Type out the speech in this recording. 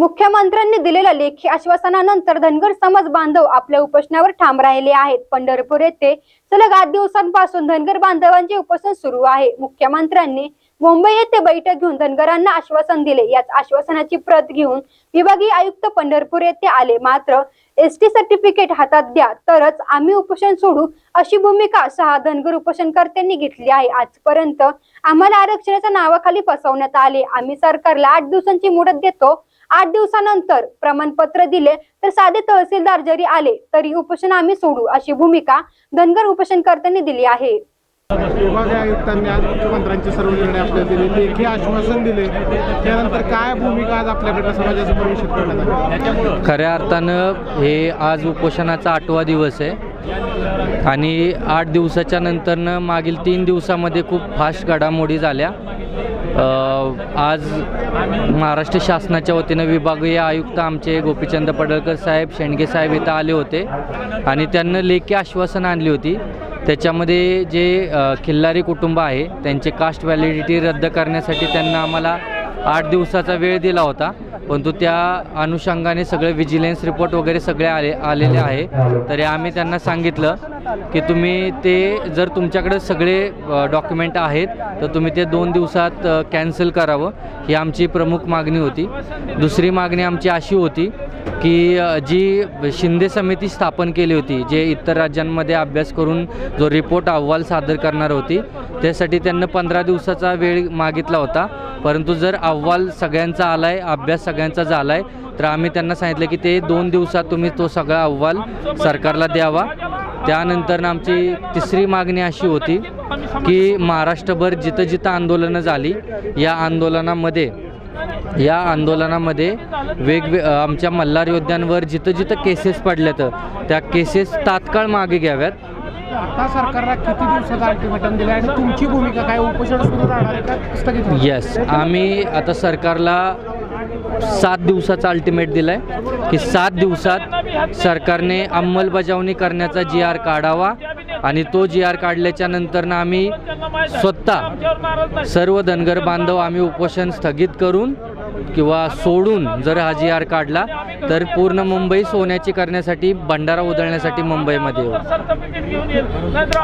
मुख्यमंत्र्यांनी दिलेल्या लेखी आश्वासनानंतर धनगर समाज बांधव आपल्या उपोषणावर ठाम राहिले आहेत. पंढरपूर येथे सलग आठ दिवसांपासून धनगर बांधवांचे उपोषण सुरू आहे. मुख्यमंत्र्यांनी मुंबई येथे बैठक घेऊन धनगरांना आश्वासन दिले. याच आश्वासनाची प्रत घेऊन विभागीय आयुक्त पंढरपूर येथे आले. मात्र एस टी सर्टिफिकेट हातात द्या तरच आम्ही उपोषण सोडू अशी भूमिका सहा धनगर उपोषणकर्त्यांनी घेतली आहे. आजपर्यंत आम्हाला आरक्षणाच्या नावाखाली फसवण्यात आले. आम्ही सरकारला आठ दिवसांची मुदत देतो आठ दिवसानंतर प्रमाणपत्र दिले तर साधे तहसीलदार जरी आले तरी उपोषण आम्ही सोडू अशी भूमिका धनगर उपोषणकर्त्यांनी दिली आहे. विभागीय आयुक्तांनी आज मुख्यमंत्र्यांचे सर्व निर्णय आपल्याला दिले. लेखी आश्वासन दिले. त्यानंतर काय भूमिका आज आपल्याकडे समाजासमोर विषय करण्यात आली? खऱ्या अर्थानं हे आज उपोषणाचा आठवा दिवस आहे. आणि आठ दिवसाच्या नंतरनं मागील तीन दिवसामध्ये खूप फास्ट घडामोडी झाल्या. आज महाराष्ट्र शासनाच्या वतीनं विभागीय आयुक्त आमचे गोपीचंद पडळकर साहेब शेंडगे साहेब इथं आले होते आणि त्यांना लेखी आश्वासन आणली होती. त्याच्यामध्ये जे खिल्लारी कुटुंब आहे त्यांचे कास्ट व्हॅलिडिटी रद्द करण्यासाठी त्यांना आम्हाला आठ दिवसाचा वेळ दिला होता परंतु त्या अनुषंगाने सगळे विजिलन्स रिपोर्ट वगैरे सगळे आले आलेले आहे. तरी आम्ही त्यांना सांगितलं की तुम्ही ते जर तुमच्याकडे सगळे डॉक्युमेंट आहेत तर तुम्ही ते दोन दिवसात कॅन्सल करावं. ही आमची प्रमुख मागणी होती. दुसरी मागणी आमची अशी होती की जी शिंदे समिती स्थापन केली होती जे इतर राज्यांमध्ये अभ्यास करून जो रिपोर्ट अहवाल सादर करणार होती त्यासाठी त्यांना पंधरा दिवसाचा वेळ मागितला होता. परंतु जर अहवाल सगळ्यांचा आला आहे अभ्यास सगळ्यांचा झाला आहे तर आम्ही त्यांना सांगितलं की ते दोन दिवसात तुम्ही तो सगळा अहवाल सरकारला द्यावा. त्यानंतर आमची तिसरी मागणी अशी होती की महाराष्ट्रभर जिथं जिथं आंदोलनं झाली या आंदोलनामध्ये या आंदोलनामध्ये वेगवे आमच्या मल्हार योद्ध्यांवर जिथं जिथं केसेस पडल्यात त्या केसेस तात्काळ मागे घ्याव्यात. आता सरकारला किती दिवसाचा अल्टिमेटम दिला आणि तुमची भूमिका काय? उपोषण सुरू राहणार आहे का? स्थगित? येस आम्ही आता सरकारला सात दिवसाचा अल्टिमेट दिला आहे की सात दिवसात सरकारने अंमलबजावणी करण्याचा जी आर काढावा आणि तो जी आर काढल्याच्या नंतरनं आम्ही स्वतः सर्व धनगर बांधव आम्ही उपोषण स्थगित करून किंवा सोडून जर हा जी आर काढला तर पूर्ण मुंबई सोन्याची करण्यासाठी भंडारा उधळण्यासाठी मुंबईमध्ये येऊ.